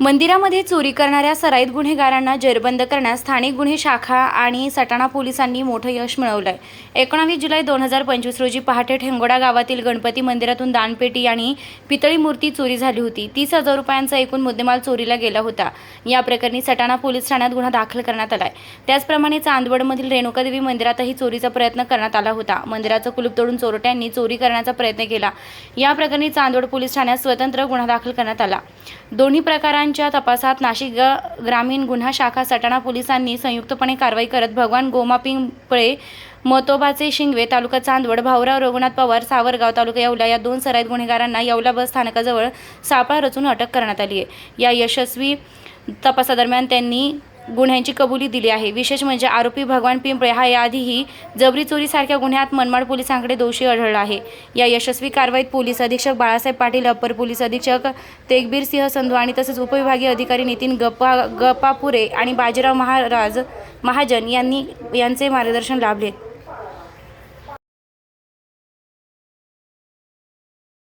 मंदिरामध्ये चोरी करणाऱ्या सराईत गुन्हेगारांना जेरबंद करण्यास स्थानिक गुन्हे शाखा आणि सटाणा पोलिसांनी मोठं यश मिळवलं आहे एकोणावीस जुलै दोन हजार पंचवीस रोजी पहाटे ठेंगोडा गावातील गणपती मंदिरातून दानपेटी आणि पितळी मूर्ती चोरी झाली होती. तीस हजार रुपयांचा एकूण मुद्देमाल चोरीला गेला होता. या प्रकरणी सटाणा पोलीस ठाण्यात गुन्हा दाखल करण्यात आलाय. त्याचप्रमाणे चांदवडमधील रेणुकादेवी मंदिरातही चोरीचा प्रयत्न करण्यात आला होता. मंदिराचं कुलूप तोडून चोरट्यांनी चोरी करण्याचा प्रयत्न केला. या प्रकरणी चांदवड पोलीस ठाण्यात स्वतंत्र गुन्हा दाखल करण्यात आला. दोन्ही प्रकारांच्या तपासात नाशिक ग्रामीण गुन्हा शाखा सटाणा पोलिसांनी संयुक्तपणे कारवाई करत भगवान गोमा पळे मतोबाचे शिंगवे तालुका चांदवड भाऊराव रघुनाथ पवार सावरगाव तालुका येवला या दोन सराईत गुन्हेगारांना येवला बस स्थानकाजवळ सापळा रचून अटक करण्यात आली आहे. या यशस्वी तपासादरम्यान त्यांनी गुन्ह्यांची कबुली दिली आहे. विशेष म्हणजे आरोपी भगवान पिंपळे हा याआधीही जबरी चोरीसारख्या गुन्ह्यात मनमाड पोलिसांकडे दोषी आढळला आहे. या यशस्वी कारवाईत पोलीस अधीक्षक बाळासाहेब पाटील अप्पर पोलीस अधीक्षक तेगबीर सिंह संधू आणि तसेच उपविभागीय अधिकारी नितीन गप्पा गप्पापुरे आणि बाजीराव महाराज महाजन यांनी यांचे मार्गदर्शन लाभले.